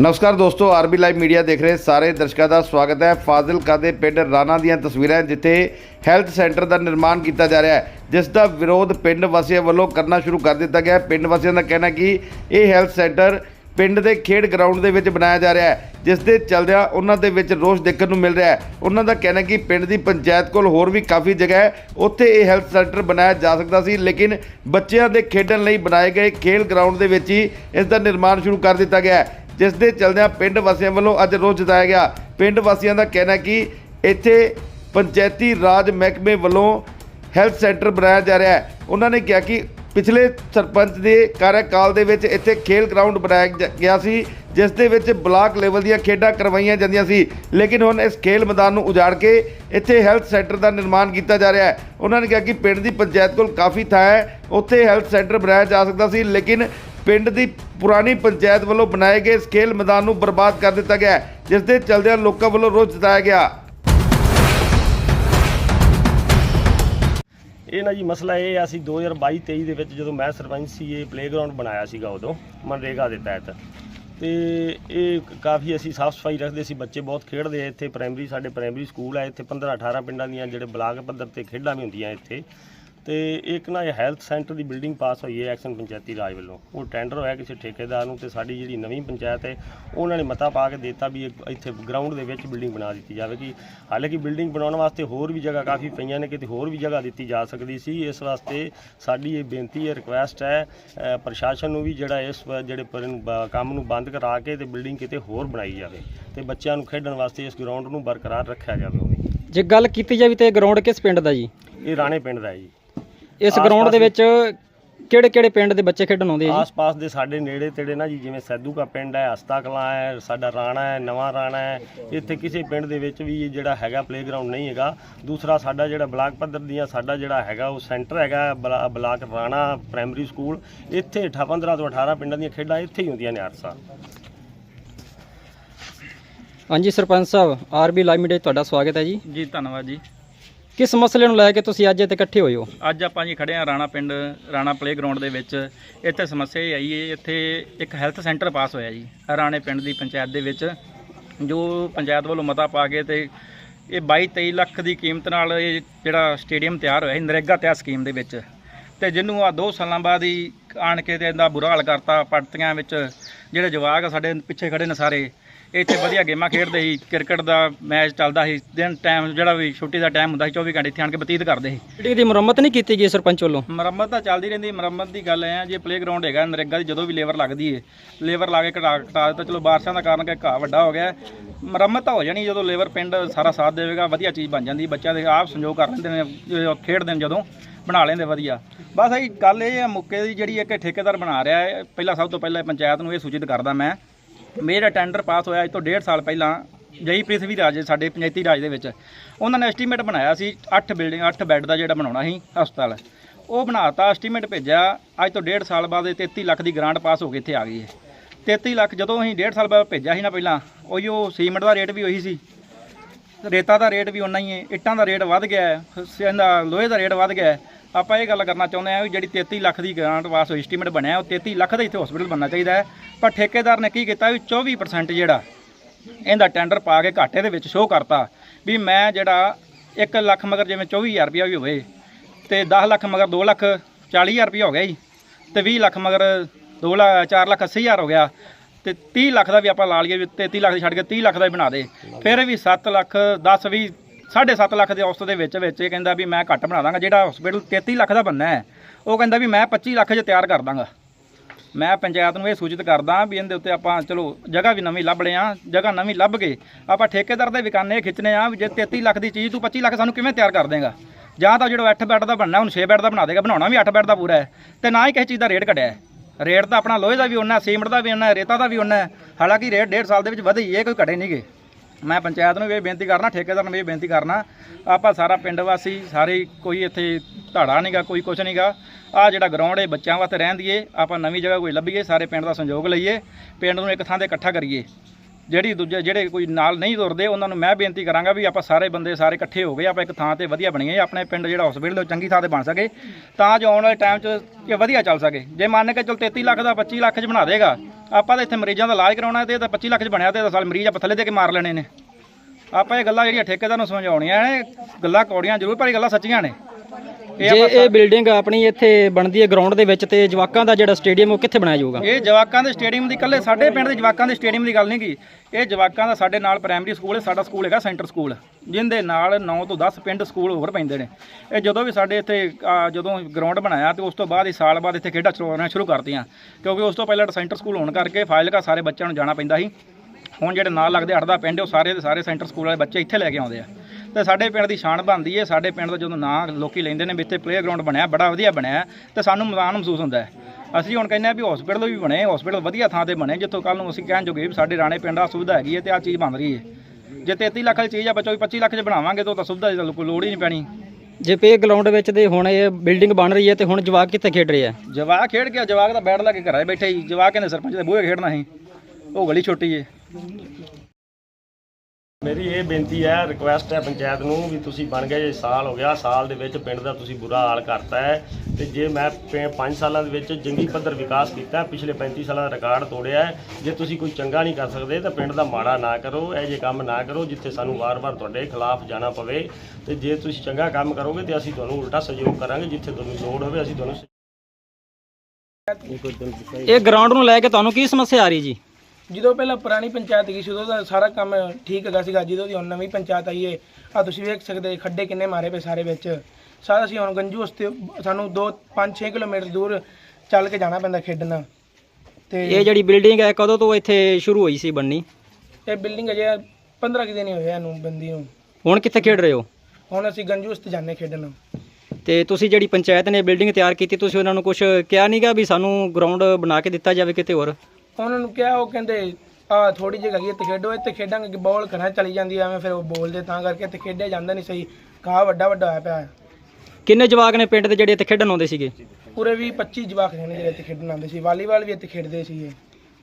ਨਮਸਕਾਰ ਦੋਸਤੋ, RB live media ਦੇਖ ਰਹੇ ਸਾਰੇ ਦਰਸ਼ਕਾਂ ਦਾ ਸਵਾਗਤ ਹੈ। ਫਾਜ਼ਿਲਕਾ ਦੇ ਪਿੰਡ ਰਾਣਾ ਦੀਆਂ ਤਸਵੀਰਾਂ ਜਿੱਥੇ ਹੈਲਥ ਸੈਂਟਰ ਦਾ ਨਿਰਮਾਣ ਕੀਤਾ ਜਾ ਰਿਹਾ ਹੈ, ਜਿਸ ਦਾ ਵਿਰੋਧ ਪਿੰਡ ਵਾਸੀਆਂ ਵੱਲੋਂ ਕਰਨਾ ਸ਼ੁਰੂ ਕਰ ਦਿੱਤਾ ਗਿਆ ਹੈ। ਪਿੰਡ ਵਾਸੀਆਂ ਦਾ ਕਹਿਣਾ ਕਿ ਇਹ ਹੈਲਥ ਸੈਂਟਰ ਪਿੰਡ ਦੇ ਖੇਡ ਗਰਾਊਂਡ ਦੇ ਵਿੱਚ ਬਣਾਇਆ ਜਾ ਰਿਹਾ ਹੈ, ਜਿਸ ਦੇ ਚਲਦਿਆਂ ਉਹਨਾਂ ਦੇ ਵਿੱਚ ਰੋਸ ਦੇਖਣ ਨੂੰ ਮਿਲ ਰਿਹਾ ਹੈ। ਉਹਨਾਂ ਦਾ ਕਹਿਣਾ ਕਿ ਪਿੰਡ ਦੀ ਪੰਚਾਇਤ ਕੋਲ ਹੋਰ ਵੀ ਕਾਫੀ ਜਗ੍ਹਾ ਹੈ, ਉੱਥੇ ਇਹ ਹੈਲਥ ਸੈਂਟਰ ਬਣਾਇਆ ਜਾ ਸਕਦਾ ਸੀ, ਲੇਕਿਨ ਬੱਚਿਆਂ ਦੇ ਖੇਡਣ ਲਈ ਬਣਾਏ ਗਏ ਖੇਡ ਗਰਾਊਂਡ ਦੇ ਵਿੱਚ ਹੀ ਇਸ ਦਾ ਨਿਰਮਾਣ ਸ਼ੁਰੂ ਕਰ ਦਿੱਤਾ ਗਿਆ ਹੈ। ਜਿਸ ਦੇ ਚਲਦਿਆਂ ਪਿੰਡ ਵਾਸੀਆਂ ਵੱਲੋਂ ਅੱਜ ਰੋਸ ਜਤਾਇਆ ਗਿਆ। ਪਿੰਡ ਵਾਸੀਆਂ ਦਾ ਕਹਿਣਾ ਕਿ ਇੱਥੇ ਪੰਚਾਇਤੀ ਰਾਜ ਮਹਿਕਮੇ ਵੱਲੋਂ ਹੈਲਥ ਸੈਂਟਰ ਬਣਾਇਆ ਜਾ ਰਿਹਾ ਹੈ। ਉਹਨਾਂ ਨੇ ਕਿਹਾ ਕਿ ਪਿਛਲੇ ਸਰਪੰਚ ਦੇ ਕਾਰਜਕਾਲ ਦੇ ਵਿੱਚ ਇੱਥੇ ਖੇਲ ਗਰਾਊਂਡ ਬਣਾਇਆ ਜ- ਗਿਆ ਸੀ ਜਿਸ ਦੇ ਵਿੱਚ ਬਲਾਕ ਲੈਵਲ ਦੀਆਂ ਖੇਡਾਂ ਕਰਵਾਈਆਂ ਜਾਂਦੀਆਂ ਸੀ। ਲੇਕਿਨ ਹੁਣ ਇਸ ਖੇਲ ਮੈਦਾਨ ਨੂੰ ਉਜਾੜ ਕੇ ਇੱਥੇ ਹੈਲਥ ਸੈਂਟਰ ਦਾ ਨਿਰਮਾਣ ਕੀਤਾ ਜਾ ਰਿਹਾ ਹੈ। ਉਹਨਾਂ ਨੇ ਕਿਹਾ ਕਿ ਪਿੰਡ ਦੀ ਪੰਚਾਇਤ ਕੋਲ ਕਾਫੀ ਥਾਂ ਹੈ। ਉੱਥੇ ਹੈਲਥ ਸੈਂਟਰ ਬਣਾਇਆ ਜਾ ਸਕਦਾ ਸੀ, ਲੇਕਿਨ ਪਿੰਡ ਦੀ ਪੁਰਾਣੀ ਪੰਚਾਇਤ ਵੱਲੋਂ ਬਣਾਏ ਗਏ ਇਸ ਖੇਲ ਮੈਦਾਨ ਨੂੰ ਬਰਬਾਦ ਕਰ ਦਿੱਤਾ ਗਿਆ ਜਿਸ ਦੇ ਚਲਦਿਆਂ ਲੋਕਾਂ ਵੱਲੋਂ ਰੋਸ ਜਤਾਇਆ ਗਿਆ। ਇਹ ਨਾ ਜੀ ਮਸਲਾ ਇਹ ਆ, ਅਸੀਂ 2022-23 ਦੇ ਵਿੱਚ ਜਦੋਂ ਮੈਂ ਸਰਪੰਚ ਸੀ, ਇਹ ਪਲੇਗਰਾਉਂਡ ਬਣਾਇਆ ਸੀਗਾ ਉਦੋਂ, ਮਨਰੇਗਾ ਦੇ ਤਹਿਤ। ਤੇ ਇਹ ਕਾਫੀ ਅਸੀਂ ਸਾਫ਼ ਸਫ਼ਾਈ ਰੱਖਦੇ ਸੀ, ਬੱਚੇ ਬਹੁਤ ਖੇਡਦੇ ਆ ਇੱਥੇ ਪ੍ਰਾਇਮਰੀ ਸਾਡੇ ਪ੍ਰਾਇਮਰੀ ਸਕੂਲ ਆ, ਇੱਥੇ 15-18 ਪਿੰਡਾਂ ਦੀਆਂ ਜਿਹੜੇ ਬਲਾਕ ਪੱਧਰ ਤੇ ਖੇਡਾਂ ਵੀ ਹੁੰਦੀਆਂ ਇੱਥੇ। ਤੇ ਇੱਕ ਨਾ ਇਹ ਹੈਲਥ ਸੈਂਟਰ ਦੀ ਬਿਲਡਿੰਗ ਪਾਸ ਹੋਈ ਹੈ ਐਕਸ਼ਨ ਪੰਚਾਇਤੀ ਰਾਜ ਵੱਲੋਂ। ਉਹ ਟੈਂਡਰ ਹੋਇਆ ਕਿਸੇ ਠੇਕੇਦਾਰ ਨੂੰ ਤੇ ਸਾਡੀ ਜਿਹੜੀ ਨਵੀਂ ਪੰਚਾਇਤ ਹੈ ਉਹਨਾਂ ਨੇ ਮਤਾ ਪਾ ਕੇ ਦਿੱਤਾ ਵੀ ਇਹ ਇੱਥੇ ਗਰਾਊਂਡ ਦੇ ਵਿੱਚ ਬਿਲਡਿੰਗ ਬਣਾ ਦਿੱਤੀ ਜਾਵੇਗੀ ਹਾਲਾਂਕਿ ਬਿਲਡਿੰਗ ਬਣਾਉਣ ਵਾਸਤੇ ਹੋਰ ਵੀ ਜਗ੍ਹਾ ਕਾਫੀ ਪਈਆਂ ਨੇ ਕਿਤੇ ਹੋਰ ਵੀ ਜਗ੍ਹਾ ਦਿੱਤੀ ਜਾ ਸਕਦੀ ਸੀ। ਇਸ ਵਾਸਤੇ ਸਾਡੀ ਇਹ ਬੇਨਤੀ ਹੈ ਰਿਕੁਐਸਟ ਹੈ ਪ੍ਰਸ਼ਾਸਨ ਨੂੰ ਵੀ ਜਿਹੜਾ ਇਸ ਜਿਹੜੇ ਕੰਮ ਨੂੰ ਬੰਦ ਕਰਾ ਕੇ ਤੇ ਬਿਲਡਿੰਗ ਕਿਤੇ ਹੋਰ ਬਣਾਈ ਜਾਵੇ ਤੇ ਬੱਚਿਆਂ ਨੂੰ ਖੇਡਣ ਵਾਸਤੇ ਇਸ ਗਰਾਊਂਡ ਨੂੰ ਬਰਕਰਾਰ ਰੱਖਿਆ ਜਾਵੇ ਜੇ ਗੱਲ ਕੀਤੀ ਜਾਵੇ ਤੇ ਗਰਾਊਂਡ ਕਿਸ ਪਿੰਡ ਦਾ ਜੀ? ਇਹ ਰਾਣੇ ਪਿੰਡ ਦਾ ਹੈ ਜੀ। ਇਸ ਗਰਾਊਂਡ ਦੇ ਵਿੱਚ ਕਿਹੜੇ ਕਿਹੜੇ ਪਿੰਡ ਦੇ ਬੱਚੇ ਖੇਡਣ ਆਉਂਦੇ ਆ ਜੀ? ਆਸ-ਪਾਸ ਦੇ ਸਾਡੇ ਨੇੜੇ ਤੇੜੇ ਨਾ ਜੀ ਜਿਵੇਂ ਸੈਦੂ ਕਾ ਪਿੰਡ ਹੈ ਹਸਤਾ ਕਲਾਂ ਹੈ ਸਾਡਾ ਰਾਣਾ ਹੈ ਨਵਾਂ ਰਾਣਾ ਹੈ ਇੱਥੇ ਕਿਸੇ ਪਿੰਡ ਦੇ ਵਿੱਚ ਵੀ ਜਿਹੜਾ ਹੈਗਾ ਪਲੇਗਰਾਉਂਡ ਨਹੀਂ ਹੈਗਾ। ਦੂਸਰਾ ਸਾਡਾ ਜਿਹੜਾ ਬਲਾਕ ਪੱਧਰ ਦੀਆਂ ਸਾਡਾ ਜਿਹੜਾ ਹੈਗਾ ਉਹ ਸੈਂਟਰ ਹੈਗਾ ਬਲਾ- ਬਲਾਕ ਰਾਣਾ ਪ੍ਰਾਇਮਰੀ ਸਕੂਲ ਇੱਥੇ 15 ਤੋਂ 18 ਪਿੰਡਾਂ ਦੀਆਂ ਖੇਡਾਂ ਇੱਥੇ ਹੀ ਹੁੰਦੀਆਂ ਨੇ ਹਰ ਸਾਲ। ਹਾਂਜੀ ਸਰਪੰਚ ਸਾਹਿਬ ਆਰਬੀ ਲਾਈਵ ਮੀਡੀਆ 'ਚ ਤੁਹਾਡਾ ਸਵਾਗਤ ਹੈ ਜੀ। ਜੀ ਧੰਨਵਾਦ ਜੀ। ਕਿਸ ਮਸਲੇ ਨੂੰ ਲੈ ਕੇ ਤੁਸੀਂ ਅੱਜ ਇੱਥੇ ਇਕੱਠੇ ਹੋਏ ਹੋ? ਅੱਜ ਆਪਾਂ ਜੀ ਖੜੇ ਆ ਰਾਣਾ ਪਿੰਡ, ਰਾਣਾ ਪਲੇਗਰਾਉਂਡ ਦੇ ਵਿੱਚ। ਇੱਥੇ ਸਮੱਸਿਆ ਇਹ ਆਈ ਹੈ ਇੱਥੇ ਇੱਕ ਹੈਲਥ ਸੈਂਟਰ ਪਾਸ ਹੋਇਆ ਜੀ, ਰਾਣੇ ਪਿੰਡ ਦੀ ਪੰਚਾਇਤ ਦੇ ਵਿੱਚ। ਜੋ ਪੰਚਾਇਤ ਵੱਲੋਂ ਮਤਾ ਪਾ ਕੇ ਤੇ ਇਹ 22 23 ਲੱਖ ਦੀ ਕੀਮਤ ਨਾਲ ਇਹ ਜਿਹੜਾ ਸਟੇਡੀਅਮ ਤਿਆਰ ਹੋਇਆ ਸੀ ਨਰੇਗਾ ਤਿਆਰ ਸਕੀਮ ਦੇ ਵਿੱਚ। ਤੇ ਜਿਹਨੂੰ ਆ 2 ਸਾਲਾਂ ਬਾਅਦ ਹੀ ਆਣ ਕੇ ਤੇ ਇਹਦਾ ਬੁਰਾ ਹਾਲ ਕਰਤਾ, ਪੜਤੀਆਂ ਵਿੱਚ ਜਿਹੜੇ ਜਵਾਕ ਆ ਸਾਡੇ ਪਿੱਛੇ ਖੜੇ ਨੇ ਸਾਰੇ ਇੱਥੇ ਵਧੀਆ ਗੇਮਾਂ ਖੇਡਦੇ ਸੀ ਕ੍ਰਿਕਟ ਦਾ ਮੈਚ ਚੱਲਦਾ ਸੀ ਦਿਨ ਟਾਈਮ ਜਿਹੜਾ ਵੀ ਛੁੱਟੀ ਦਾ ਟਾਈਮ ਹੁੰਦਾ ਸੀ 24 ਘੰਟੇ ਇੱਥੇ ਆਣ ਕੇ ਬਤੀਤ ਕਰਦੇ ਸੀ ਜਿਹੜੀ ਦੀ ਮੁਰੰਮਤ ਨਹੀਂ ਕੀਤੀ ਗਈ ਸਰਪੰਚ ਵੱਲੋਂ ਮੁਰੰਮਤ ਤਾਂ ਚੱਲਦੀ ਰਹਿੰਦੀ ਮੁਰੰਮਤ ਦੀ ਗੱਲ ਐ ਆ ਜੇ ਪਲੇਗਰਾਉਂਡ ਹੈਗਾ ਨਰੇਗਾ ਦੀ ਜਦੋਂ ਵੀ ਲੇਬਰ ਲੱਗਦੀ ਏ ਲੇਬਰ ਲਾ ਕੇ ਘਟਾ ਘਟਾ ਦਿੱਤਾ ਚਲੋ ਬਾਰਿਸ਼ਾਂ ਦਾ ਕਾਰਨ ਕਿ ਘਾਹ ਵੱਡਾ ਹੋ ਗਿਆ ਹੈ। ਮੁਰੰਮਤ ਤਾਂ ਹੋ ਜਾਣੀ ਜਦੋਂ ਲੇਬਰ ਪਿੰਡ ਸਾਰਾ ਸਾਥ ਦੇਵੇਗਾ ਵਧੀਆ ਚੀਜ਼ ਬਣ ਜਾਂਦੀ ਬੱਚਿਆਂ ਦੇ ਆਪ ਸੰਯੋਗ ਕਰ ਲੈਂਦੇ ਨੇ ਜਦੋਂ ਖੇਡਦੇ ਨੇ ਜਦੋਂ ਬਣਾ ਲੈਂਦੇ ਵਧੀਆ ਬਸ ਇਹ ਗੱਲ ਇਹ ਆ ਮੁੱਕੇ ਦੀ ਜਿਹੜੀ ਇੱਕ ਠੇਕੇਦਾਰ ਬਣਾ ਰਿਹਾ ਹੈ ਪਹਿਲਾਂ ਸਭ ਤੋਂ ਪਹਿਲਾਂ ਪੰਚਾਇਤ ਨੂੰ ਇਹ ਸੂਚਿਤ ਕਰਦਾ ਮੈਂ ਮੇਰਾ ਟੈਂਡਰ ਪਾਸ ਹੋਇਆ ਅੱਜ ਤੋਂ ਡੇਢ ਸਾਲ ਪਹਿਲਾਂ, ਜਈ ਪ੍ਰਿਥਵੀ ਰਾਜ, ਸਾਡੇ ਪੰਚਾਇਤੀ ਰਾਜ ਦੇ ਵਿੱਚ। ਉਹਨਾਂ ਨੇ ਐਸਟੀਮੇਟ ਬਣਾਇਆ ਸੀ 8 ਬਿਲਡਿੰਗ 8 ਬੈੱਡ ਦਾ ਜਿਹੜਾ ਬਣਾਉਣਾ ਸੀ ਹਸਪਤਾਲ। ਉਹ ਬਣਾਤਾ ਐਸਟੀਮੇਟ ਭੇਜਿਆ, ਅੱਜ ਤੋਂ ਡੇਢ ਸਾਲ ਬਾਅਦ ਇਹ 33 ਲੱਖ ਦੀ ਗ੍ਰਾਂਟ ਪਾਸ ਹੋ ਕੇ ਇੱਥੇ ਆ ਗਈ ਹੈ। 33 ਲੱਖ ਜਦੋਂ ਅਸੀਂ ਡੇਢ ਸਾਲ ਬਾਅਦ ਭੇਜਿਆ ਸੀ ਨਾ ਪਹਿਲਾਂ, ਉਹੀ ਉਹ ਸੀਮੈਂਟ ਦਾ ਰੇਟ ਵੀ ਉਹੀ ਸੀ। ਰੇਤਾ ਦਾ ਰੇਟ ਵੀ ਉਨਾ ਹੀ ਹੈ, ਇੱਟਾਂ ਦਾ ਰੇਟ ਵੱਧ ਗਿਆ ਹੈ ਲੋਹੇ ਦਾ ਰੇਟ ਵੱਧ ਗਿਆ ਹੈ। ਆਪਾਂ ਇਹ ਗੱਲ ਕਰਨਾ ਚਾਹੁੰਦੇ ਹਾਂ ਵੀ ਜਿਹੜੀ 33 ਲੱਖ ਦੀ ਗ੍ਰਾਂਟ ਵਾਸ ਐਸਟੀਮੇਟ ਬਣਿਆ ਉਹ 33 ਲੱਖ ਦਾ ਇੱਥੇ ਹਸਪੀਟਲ ਬਣਨਾ ਚਾਹੀਦਾ ਹੈ। ਪਰ ਠੇਕੇਦਾਰ ਨੇ ਕੀ ਕੀਤਾ ਵੀ 24% ਜਿਹੜਾ ਇਹਦਾ ਟੈਂਡਰ ਪਾ ਕੇ ਘਾਟੇ ਦੇ ਵਿੱਚ ਸ਼ੋਅ ਕਰਤਾ ਵੀ ਮੈਂ ਜਿਹੜਾ 1 ਲੱਖ ਮਗਰ ਜਿਵੇਂ 24000 ਰੁਪਇਆ ਵੀ ਹੋਵੇ ਤੇ 10 ਲੱਖ ਮਗਰ 2 ਲੱਖ 40000 ਰੁਪਇਆ ਹੋ ਗਿਆ ਜੀ ਤੇ 20 ਲੱਖ ਮਗਰ 2 ਲੱਖ 4 ਲੱਖ 80000 ਹੋ ਗਿਆ ਤੇ 30 ਲੱਖ ਦਾ ਵੀ ਆਪਾਂ ਲਾ ਲਈਏ ਵੀ 33 ਲੱਖ ਦੀ ਛੱਡ ਕੇ 30 ਲੱਖ ਦਾ ਹੀ ਬਣਾ ਦੇ। ਫਿਰ ਵੀ 7 ਲੱਖ 10 20 7.5 ਲੱਖ ਦੇ ਔਸਤ ਦੇ ਵਿੱਚ ਵਿੱਚ ਇਹ ਕਹਿੰਦਾ ਵੀ ਮੈਂ ਘੱਟ ਬਣਾ ਦਾਂਗਾ, ਜਿਹੜਾ ਹਸਪੀਟਲ 33 ਲੱਖ ਦਾ ਬੰਨਾ ਹੈ, ਉਹ ਕਹਿੰਦਾ ਵੀ ਮੈਂ 25 ਲੱਖ 'ਚ ਤਿਆਰ ਕਰ ਦਾਂਗਾ। ਮੈਂ ਪੰਚਾਇਤ ਨੂੰ ਇਹ ਸੂਚਿਤ ਕਰਦਾ ਵੀ ਇਹਦੇ ਉੱਤੇ ਆਪਾਂ ਚਲੋ ਜਗ੍ਹਾ ਵੀ ਨਵੀਂ ਲੱਭ ਲਿਆ, ਜਗ੍ਹਾ ਨਵੀਂ ਲੱਭ ਕੇ ਆਪਾਂ ਠੇਕੇਦਾਰ ਦੇ ਵਿਕਾਨੇ ਖਿੱਚਨੇ ਆ ਵੀ ਜੇ 33 ਲੱਖ ਦੀ ਚੀਜ਼ ਤੂੰ 25 ਲੱਖ ਸਾਨੂੰ ਕਿਵੇਂ ਤਿਆਰ ਕਰ ਦੇਗਾ? ਜਾਂ ਤਾਂ ਜਿਹੜਾ 8 ਬੈੱਡ ਦਾ ਬਣਨਾ ਹੁਣ 6 ਬੈੱਡ ਦਾ ਬਣਾ ਦੇਗਾ, ਬਣਾਉਣਾ ਵੀ 8 ਬੈੱਡ ਦਾ ਪੂਰਾ ਹੈ, ਤੇ ਨਾ ਹੀ ਕਿਸੇ ਚੀਜ਼ ਦਾ ਰੇਟ ਘਟਿਆ ਰੇਟ ਤਾਂ ਆਪਣਾ ਲੋਹੇ ਦਾ ਵੀ ਉਹਨਾਂ ਸੀਮੈਂਟ ਦਾ ਵੀ ਉਹਨਾਂ ਰੇਤਾ ਦਾ ਵੀ ਉਹਨਾਂ ਹਾਲਾਂਕਿ ਰੇਟ ਡੇਢ ਸਾਲ ਦੇ ਵਿੱਚ ਵਧੇ ਹੀ, ਇਹ ਕੋਈ ਘਟੇ ਨਹੀਂਗੇ ਮੈਂ ਪੰਚਾਇਤ ਨੂੰ ਵੀ ਇਹ ਬੇਨਤੀ ਕਰਨਾ, ਠੇਕੇਦਾਰ ਨੂੰ ਵੀ ਇਹ ਬੇਨਤੀ ਕਰਨਾ। ਆਪਾਂ ਸਾਰਾ ਪਿੰਡ ਵਾਸੀ, ਸਾਰੇ ਕੋਈ ਇੱਥੇ ਧਾੜਾ ਨਹੀਂਗਾ ਕੋਈ ਕੁਛ ਨਹੀਂਗਾ ਆ ਜਿਹੜਾ ਗਰਾਊਂਡ ਹੈ, ਬੱਚਿਆਂ ਵਾਸਤੇ ਰਹਿਣ ਦੀਏ, ਆਪਾਂ ਨਵੀਂ ਜਗ੍ਹਾ ਕੋਈ ਲੱਭੀਏ, ਸਾਰੇ ਪਿੰਡ ਦਾ ਸੰਯੋਗ ਲਈਏ, ਪਿੰਡ ਨੂੰ ਇੱਕ ਥਾਂ ਤੇ ਇਕੱਠਾ ਕਰੀਏ। ਜਿਹੜੀ ਦੂਜੇ ਜਿਹੜੇ ਕੋਈ ਨਾਲ ਨਹੀਂ ਤੁਰਦੇ, ਉਹਨਾਂ ਨੂੰ ਮੈਂ ਬੇਨਤੀ ਕਰਾਂਗਾ ਵੀ ਆਪਾਂ ਸਾਰੇ ਬੰਦੇ ਸਾਰੇ ਇਕੱਠੇ ਹੋ ਗਏ, ਆਪਾਂ ਇੱਕ ਥਾਂ ਤੇ ਵਧੀਆ ਬਣੀਏ, ਆਪਣੇ ਪਿੰਡ ਜਿਹੜਾ ਹਸਪੀਟਲ ਚੰਗੀ ਥਾਂ ਤੇ ਬਣ ਸਕੇ, ਤਾਂ ਜੋ ਆਉਣ ਵਾਲੇ ਟਾਈਮ 'ਚ ਇਹ ਵਧੀਆ ਚੱਲ ਸਕੇ। ਜੇ ਮੰਨ ਕੇ ਚਲ 33 ਲੱਖ ਦਾ 25 ਲੱਖ 'ਚ ਬਣਾ ਦੇਗਾ, ਆਪਾਂ ਤਾਂ ਇੱਥੇ ਮਰੀਜ਼ਾਂ ਦਾ ਇਲਾਜ ਕਰਾਉਣਾ ਤੇ ਤਾਂ 25 ਲੱਖ 'ਚ ਬਣਿਆ ਤੇ ਤਾਂ ਸਾਲ ਮਰੀਜ਼ ਆਪਾਂ ਥੱਲੇ ਦੇ ਕੇ ਮਾਰ ਲੈਣੇ ਨੇ। ਆਪਾਂ ਇਹ ਗੱਲਾਂ ਜਿਹੜੀਆਂ ਠੇਕੇਦਾਰ ਨੂੰ ਸਮਝਾਉਣੀਆਂ ਨੇ ਗੱਲਾਂ ਕੌੜੀਆਂ ਜ਼ਰੂਰ, ਪਰ ਇਹ ਗੱਲਾਂ ਸੱਚੀਆਂ ਨੇ। ਜੇ ਇਹ ਬਿਲਡਿੰਗ ਆਪਣੀ ਇੱਥੇ ਬਣਦੀ ਹੈ ਗਰਾਊਂਡ ਦੇ ਵਿੱਚ ਤੇ ਜਵਾਕਾਂ ਦਾ ਜਿਹੜਾ ਸਟੇਡੀਅਮ ਉਹ ਕਿੱਥੇ ਬਣਾਇਆ ਜਾਊਗਾ? ਇਹ ਜਵਾਕਾਂ ਦੇ ਸਟੇਡੀਅਮ ਦੀ ਕੱਲੇ ਸਾਡੇ ਪਿੰਡ ਦੇ ਜਵਾਕਾਂ ਦੇ ਸਟੇਡੀਅਮ ਦੀ ਗੱਲ ਨਹੀਂ ਗੀ। ਇਹ ਜਵਾਕਾਂ ਦਾ ਸਾਡੇ ਨਾਲ ਪ੍ਰਾਇਮਰੀ ਸਕੂਲ ਹੈ ਸਾਡਾ ਸਕੂਲ ਹੈਗਾ ਸੈਂਟਰ ਸਕੂਲ ਜਿੰਦੇ ਨਾਲ 9 ਤੋਂ 10 ਪਿੰਡ ਸਕੂਲ ਹੋਰ ਪੈਂਦੇ ਨੇ। ਇਹ ਜਦੋਂ ਵੀ ਸਾਡੇ ਇੱਥੇ ਜਦੋਂ ਗਰਾਊਂਡ ਬਣਾਇਆ ਤੇ ਉਸ ਤੋਂ ਬਾਅਦ ਹੀ ਸਾਲ ਬਾਅਦ ਇੱਥੇ ਖੇਡਾਂ ਚਲਾਉਣੀਆਂ ਸ਼ੁਰੂ ਕਰਤੀਆਂ। ਕਿਉਂਕਿ ਉਸ ਤੋਂ ਪਹਿਲਾਂ ਸੈਂਟਰ ਸਕੂਲ ਹੋਣ ਕਰਕੇ ਫਾਜ਼ਿਲਕਾ ਸਾਰੇ ਬੱਚਿਆਂ ਨੂੰ ਜਾਣਾ ਪੈਂਦਾ ਸੀ। ਹੁਣ ਜਿਹੜੇ ਨਾਲ ਲੱਗਦੇ ਅੱਠ ਦਾ ਪਿੰਡ ਉਹ ਸਾਰੇ ਦੇ ਸਾਰੇ ਸੈਂਟਰ ਸਕੂਲ ਵਾਲੇ ਬੱਚੇ ਇੱਥੇ ਲੈ ਕੇ ਆਉਂਦੇ ਆ। ਤੇ ਸਾਡੇ ਪਿੰਡ ਦੀ ਸ਼ਾਨ ਬਣਦੀ ਹੈ। ਸਾਡੇ ਪਿੰਡ ਦਾ ਜਦੋਂ ਨਾਂ ਲੋਕੀ ਲੈਂਦੇ ਨੇ ਵੀ ਇੱਥੇ ਪਲੇਗਰਾਉਂਡ ਬਣਿਆ ਬੜਾ ਵਧੀਆ ਬਣਿਆ ਤੇ ਸਾਨੂੰ ਮਾਣ ਮਹਿਸੂਸ ਹੁੰਦਾ ਹੈ। ਅਸੀਂ ਹੁਣ ਕਹਿੰਦੇ ਆ ਵੀ ਹਸਪੀਟਲ ਵੀ ਬਣੇ ਹਸਪੀਟਲ ਵਧੀਆ ਥਾਂ ਤੇ ਬਣੇ ਜਿੱਥੋਂ ਕੱਲ ਨੂੰ ਅਸੀਂ ਕਹਿਣ ਜੋਗੇ ਵੀ ਸਾਡੇ ਰਾਣੇ ਪਿੰਡ ਆ ਸੁਵਿਧਾ ਹੈਗੀ ਹੈ ਤੇ ਆ ਚੀਜ਼ ਬਣ ਰਹੀ ਹੈ। ਜੇ 33 ਲੱਖ ਦੀ ਚੀਜ਼ ਆ ਬੱਚੋ 25 ਲੱਖ 'ਚ ਬਣਾਵਾਂਗੇ ਤਾਂ ਉਹ ਤਾਂ ਸੁਵਿਧਾ ਦੀ ਕੋਈ ਲੋੜ ਹੀ ਨਹੀਂ ਪੈਣੀ। ਜੇ ਪੇ ਗਰਾਊਂਡ ਵਿੱਚ ਦੇ ਹੁਣ ਇਹ ਬਿਲਡਿੰਗ ਬਣ ਰਹੀ ਹੈ ਤੇ ਹੁਣ ਜਵਾਕ ਕਿੱਥੇ ਖੇਡ ਰਹੇ ਆ? ਜਵਾਕ ਖੇਡ ਗਿਆ ਜਵਾਕ ਤਾਂ ਬੈਠ ਲਾ ਕੇ ਘਰਾਂ ਬੈਠੇ ਹੀ ਜਵਾਕ ਕਹਿੰਦੇ ਸਰਪੰਚ ਦੇ ਬੂਹੇ ਖੇਡਣਾ ਸੀ। ਉਹ ਗਲੀ ਛੋਟੀ ਏ ਮੇਰੀ ਇਹ ਬੇਨਤੀ ਹੈ ਰਿਕੁਐਸਟ ਹੈ ਪੰਚਾਇਤ ਨੂੰ ਵੀ ਤੁਸੀਂ ਬਣ ਗਏ ਜੇ ਸਾਲ ਹੋ ਗਿਆ, ਸਾਲ ਦੇ ਵਿੱਚ ਪਿੰਡ ਦਾ ਤੁਸੀਂ ਬੁਰਾ ਹਾਲ ਕਰਤਾ ਹੈ। ਤੇ ਜੇ ਮੈਂ 5 ਸਾਲਾਂ ਦੇ ਵਿੱਚ ਜੰਗੀ ਪੱਧਰ ਵਿਕਾਸ ਕੀਤਾ, ਪਿਛਲੇ 35 ਸਾਲਾਂ ਦਾ ਰਿਕਾਰਡ ਤੋੜਿਆ ਹੈ, ਜੇ ਤੁਸੀਂ ਕੋਈ ਚੰਗਾ ਨਹੀਂ ਕਰ ਸਕਦੇ, ਤਾਂ ਪਿੰਡ ਦਾ ਮਾੜਾ ਨਾ ਕਰੋ, ਇਹ ਜੇ ਕੰਮ ਨਾ ਕਰੋ, ਜਿੱਥੇ ਸਾਨੂੰ ਵਾਰ-ਵਾਰ ਤੁਹਾਡੇ ਖਿਲਾਫ ਜਾਣਾ ਪਵੇ। ਤੇ ਜੇ ਤੁਸੀਂ ਚੰਗਾ ਕੰਮ ਕਰੋਗੇ, ਤੇ ਅਸੀਂ ਤੁਹਾਨੂੰ ਉਲਟਾ ਸਹਿਯੋਗ ਕਰਾਂਗੇ, ਜਿੱਥੇ ਤੁਹਾਨੂੰ ਲੋੜ ਹੋਵੇ, ਅਸੀਂ ਤੁਹਾਨੂੰ ਇਹ ਗਰਾਊਂਡ ਨੂੰ ਲੈ ਕੇ ਤੁਹਾਨੂੰ ਕੀ ਸਮੱਸਿਆ ਆ ਰਹੀ ਜੀ? ਜਦੋਂ ਪਹਿਲਾਂ ਪੁਰਾਣੀ ਪੰਚਾਇਤ ਗਈ ਸੀ ਉਦੋਂ ਦਾ ਸਾਰਾ ਕੰਮ ਠੀਕ ਹੈਗਾ ਸੀਗਾ। ਜਦੋਂ ਦੀ ਹੁਣ ਨਵੀਂ ਪੰਚਾਇਤ ਆਈ ਏ ਆ ਤੁਸੀਂ ਵੇਖ ਸਕਦੇ ਖੱਡੇ ਕਿੰਨੇ ਮਾਰੇ ਪਏ ਸਾਰੇ ਵਿੱਚ। ਸਾਰਾ ਅਸੀਂ ਹੁਣ ਗੰਜੂ ਉਸਤੇ ਸਾਨੂੰ 2 5 6 ਕਿਲੋਮੀਟਰ ਦੂਰ ਚੱਲ ਕੇ ਜਾਣਾ ਪੈਂਦਾ ਖੇਡਣ। ਤੇ ਇਹ ਜਿਹੜੀ ਬਿਲਡਿੰਗ ਹੈ ਕਦੋਂ ਤੋਂ ਇੱਥੇ ਸ਼ੁਰੂ ਹੋਈ ਸੀ ਬਣਨੀ? ਇਹ ਬਿਲਡਿੰਗ ਅਜੇ 15 ਕਿ ਦਿਨ ਹੀ ਹੋਏ ਇਹਨੂੰ ਬੰਦੀ ਨੂੰ। ਹੁਣ ਕਿੱਥੇ ਖੇਡ ਰਹੇ ਹੋ? ਹੁਣ ਅਸੀਂ ਗੰਜੂ ਉਸਤੇ ਜਾਂਦੇ ਖੇਡਣ। ਤੇ ਤੁਸੀਂ ਜਿਹੜੀ ਪੰਚਾਇਤ ਨੇ ਬਿਲਡਿੰਗ ਤਿਆਰ ਕੀਤੀ ਤੁਸੀਂ ਉਹਨਾਂ ਨੂੰ ਕੁਝ ਕਿਹਾ ਨਹੀਂਗਾ ਵੀ ਸਾਨੂੰ ਗਰਾਊਂਡ ਬਣਾ ਕੇ ਦਿੱਤਾ ਜਾਵੇ ਕਿਤੇ ਹੋਰ? ਉਹਨਾਂ ਨੂੰ ਕਿਹਾ ਉਹ ਕਹਿੰਦੇ ਆ ਥੋੜੀ ਜਿਹੀ ਹੈਗੀ ਇੱਥੇ ਖੇਡੋ ਇੱਥੇ ਖੇਡਾਂਗੇ ਕਿ ਬਾਲ ਘਰਾਂ 'ਚ ਚਲੀ ਜਾਂਦੀ ਐ ਐਵੇਂ ਫਿਰ ਉਹ ਬੋਲਦੇ ਤਾਂ ਕਰਕੇ ਇੱਥੇ ਖੇਡਿਆ ਜਾਂਦਾ ਨਹੀਂ ਸਹੀ। ਘਾਹ ਵੱਡਾ ਵੱਡਾ ਹੋਇਆ ਪਿਆ। ਹੈ। ਕਿੰਨੇ ਜਵਾਕ ਨੇ ਪਿੰਡ ਦੇ ਜਿਹੜੇ ਇੱਥੇ ਖੇਡਣ ਆਉਂਦੇ ਸੀਗੇ? ਪੂਰੇ ਵੀ 25 ਜਵਾਕ ਨੇ ਜਿਹੜੇ ਇੱਥੇ ਖੇਡਣ ਆਉਂਦੇ ਸੀ। ਵਾਲੀਬਾਲ ਵੀ ਇੱਥੇ ਖੇਡਦੇ ਸੀਗੇ।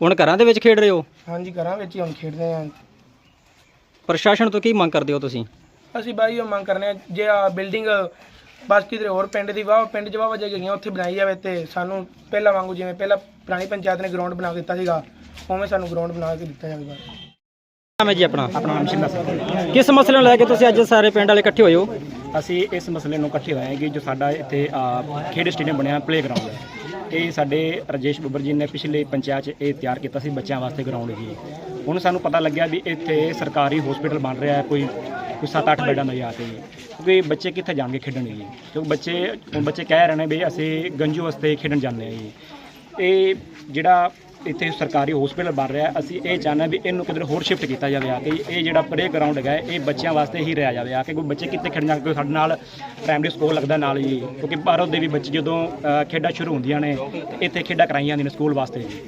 ਹੁਣ ਘਰਾਂ ਦੇ ਵਿੱਚ ਖੇਡ ਰਹੇ ਹੋ? ਹਾਂਜੀ ਘਰਾਂ ਵਿੱਚ ਹੀ ਹੁਣ ਖੇਡਦੇ ਆ। ਪ੍ਰਸ਼ਾਸਨ ਤੋਂ ਕੀ ਮੰਗ ਕਰਦੇ ਹੋ ਤੁਸੀਂ? ਅਸੀਂ ਬਾਈ ਉਹ ਮੰਗ ਕਰਨੇ ਆ ਜੇ ਆ ਬਿਲਡਿੰਗ ਬਸ ਕਿਧਰੇ ਹੋਰ ਪਿੰਡ ਦੀ ਵਾਹ ਪਿੰਡ 'ਚ ਵਾਹ ਵਜੇ ਗਈਆਂ ਉੱਥੇ ਬਣਾਈ ਜਾਵੇ ਤੇ ਸਾਨੂੰ ਪਹਿਲਾਂ ਵਾਂਗੂ ਜਿਵੇਂ ਪਹਿਲਾਂ ਪੁਰਾਣੀ ਪੰਚਾਇਤ ਨੇ ਗਰਾਊਂਡ ਬਣਾ ਕੇ ਦਿੱਤਾ ਸੀਗਾ ਉਵੇਂ ਸਾਨੂੰ ਗਰਾਊਂਡ ਬਣਾ ਕੇ ਦਿੱਤਾ ਜਾਵੇ ਬਸ ਨਾਮ ਹੈ ਜੀ ਆਪਣਾ? ਆਪਣਾ ਨਾਮ ਸ਼ਿੰਦਾ ਸਿੰਘ ਕਿਸ ਮਸਲੇ ਨੂੰ ਲੈ ਕੇ ਤੁਸੀਂ ਅੱਜ ਸਾਰੇ ਪਿੰਡ ਵਾਲੇ ਇਕੱਠੇ ਹੋਏ ਹੋ? ਅਸੀਂ ਇਸ ਮਸਲੇ ਨੂੰ ਇਕੱਠੇ ਹੋਏ ਹਾਂ ਕਿ ਜੋ ਸਾਡਾ ਇੱਥੇ ਖੇਡ ਸਟੇਡੀਅਮ ਬਣਿਆ ਪਲੇਗਰਾਉਂਡ ਇਹ ਸਾਡੇ ਰਾਜੇਸ਼ ਬੱਬਰ ਜੀ ਨੇ ਪਿਛਲੇ ਪੰਚਾਇਤ 'ਚ ਇਹ ਤਿਆਰ ਕੀਤਾ ਸੀ ਬੱਚਿਆਂ ਵਾਸਤੇ ਗਰਾਊਂਡ ਜੀ। ਹੁਣ ਸਾਨੂੰ ਪਤਾ ਲੱਗਿਆ ਵੀ ਇੱਥੇ ਸਰਕਾਰੀ ਹਸਪੀਟਲ ਬਣ ਰਿਹਾ ਹੈ ਕੋਈ ਕੋਈ 7-8 ਬੈੱਡਾਂ ਦਾ ਜਾ ਕੇ। ਜੀ ਕਿਉਂਕਿ ਬੱਚੇ ਕਿੱਥੇ ਜਾਣਗੇ ਖੇਡਣ ਜੀ ਕਿਉਂਕਿ ਬੱਚੇ ਹੁਣ ਬੱਚੇ ਕਹਿ ਰਹੇ ਨੇ ਵੀ ਅਸੀਂ ਗੰਜੂ ਵਾਸਤੇ ਖੇਡਣ ਜਾਂਦੇ ਹਾਂ ਜੀ। ਇਹ ਜਿਹੜਾ ਇੱਥੇ ਸਰਕਾਰੀ ਹਸਪੀਟਲ ਬਣ ਰਿਹਾ ਅਸੀਂ ਇਹ ਚਾਹੁੰਦੇ ਹਾਂ ਵੀ ਇਹਨੂੰ ਕਿਧਰ ਹੋਰ ਸ਼ਿਫਟ ਕੀਤਾ ਜਾਵੇ ਆ ਕੇ ਇਹ ਜਿਹੜਾ ਪਲੇ ਗਰਾਊਂਡ ਹੈਗਾ ਹੈ, ਇਹ ਬੱਚਿਆਂ ਵਾਸਤੇ ਹੀ ਰਿਹਾ ਜਾਵੇ ਆ ਕੇ ਕੋਈ ਬੱਚੇ ਕਿੱਥੇ ਖੇਡਣ ਜਾਣਗੇ ਸਾਡੇ ਨਾਲ ਪ੍ਰਾਇਮਰੀ ਸਕੂਲ ਲੱਗਦਾ ਨਾਲ ਜੀ ਕਿਉਂਕਿ ਭਾਰਤ ਦੇ ਵੀ ਬੱਚੇ ਜਦੋਂ ਖੇਡਾਂ ਸ਼ੁਰੂ ਹੁੰਦੀਆਂ ਨੇ ਇੱਥੇ ਖੇਡਾਂ ਕਰਾਈਆਂ ਜਾਂਦੀਆਂ ਨੇ ਸਕੂਲ ਵਾਸਤੇ। ਜੀ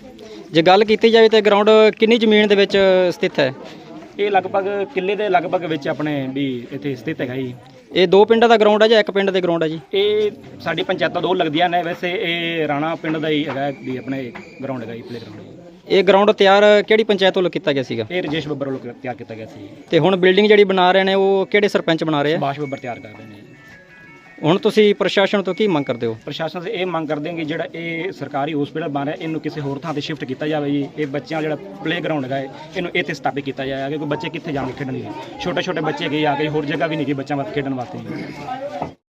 ਜੇ ਗੱਲ ਕੀਤੀ ਜਾਵੇ ਤੇ ਗਰਾਊਂਡ ਕਿੰਨੀ ਜ਼ਮੀਨ ਦੇ ਵਿੱਚ ਸਥਿਤ ਹੈ? ਇਹ ਲਗਭਗ ਕਿੱਲੇ ਦੇ ਲਗਭਗ ਵਿੱਚ ਆਪਣੇ ਵੀ ਇੱਥੇ ਸਥਿਤ ਹੈਗਾ ਜੀ। ਇਹ ਦੋ ਪਿੰਡਾਂ ਦਾ ਗਰਾਊਂਡ ਹੈ ਜਾਂ ਇੱਕ ਪਿੰਡ ਦੇ ਗਰਾਊਂਡ ਹੈ ਜੀ? ਇਹ ਸਾਡੀ ਪੰਚਾਇਤਾਂ ਦੋ ਲੱਗਦੀਆਂ ਨੇ ਵੈਸੇ ਇਹ ਰਾਣਾ ਪਿੰਡ ਦਾ ਹੀ ਹੈਗਾ ਵੀ ਆਪਣੇ ਗਰਾਊਂਡ ਹੈਗਾ ਜੀ ਪਲੇ ਗਰਾਊਂਡ ਇਹ ਗਰਾਊਂਡ ਤਿਆਰ ਕਿਹੜੀ ਪੰਚਾਇਤ ਵੱਲੋਂ ਕੀਤਾ ਗਿਆ ਸੀਗਾ? ਇਹ ਰਜੇਸ਼ ਬੱਬਰ ਵੱਲੋਂ ਤਿਆਰ ਕੀਤਾ ਗਿਆ ਸੀ। ਤੇ ਹੁਣ ਬਿਲਡਿੰਗ ਜਿਹੜੀ ਬਣਾ ਰਹੇ ਨੇ ਉਹ ਕਿਹੜੇ ਸਰਪੰਚ ਬਣਾ ਰਹੇ ਆ? ਬਾਸ਼ ਬੱਬਰ ਤਿਆਰ ਕਰ ਰਹੇ ਨੇ ਹੁਣ ਤੁਸੀਂ ਪ੍ਰਸ਼ਾਸਨ ਤੋਂ ਕੀ ਮੰਗ ਕਰਦੇ ਹੋ? ਪ੍ਰਸ਼ਾਸਨ ਸੇ ਇਹ ਮੰਗ ਕਰਦੇ ਹਾਂ ਕਿ ਜਿਹੜਾ ਇਹ ਸਰਕਾਰੀ ਹਸਪੀਟਲ ਬਣ ਰਿਹਾ ਇਹਨੂੰ ਕਿਸੇ ਹੋਰ ਥਾਂ ਤੇ ਸ਼ਿਫਟ ਕੀਤਾ ਜਾਵੇ ਜੀ। ਇਹ ਬੱਚਿਆਂ ਦਾ ਜਿਹੜਾ ਪਲੇਅਗਰਾਊਂਡ ਹੈਗਾ ਹੈ, ਇਹਨੂੰ ਇੱਥੇ ਸਥਾਪਿਤ ਕੀਤਾ ਜਾਏਗਾ ਕਿਉਂਕਿ ਬੱਚੇ ਕਿੱਥੇ ਜਾਣਗੇ ਖੇਡਣ ਲਈ? ਛੋਟੇ ਛੋਟੇ ਬੱਚੇ ਗਏ ਆ ਕੇ ਹੋਰ ਜਗ੍ਹਾ ਵੀ ਨਹੀਂ ਗਈ ਬੱਚਿਆਂ ਵਾਸਤੇ ਖੇਡਣ ਵਾਸਤੇ। ਜੀ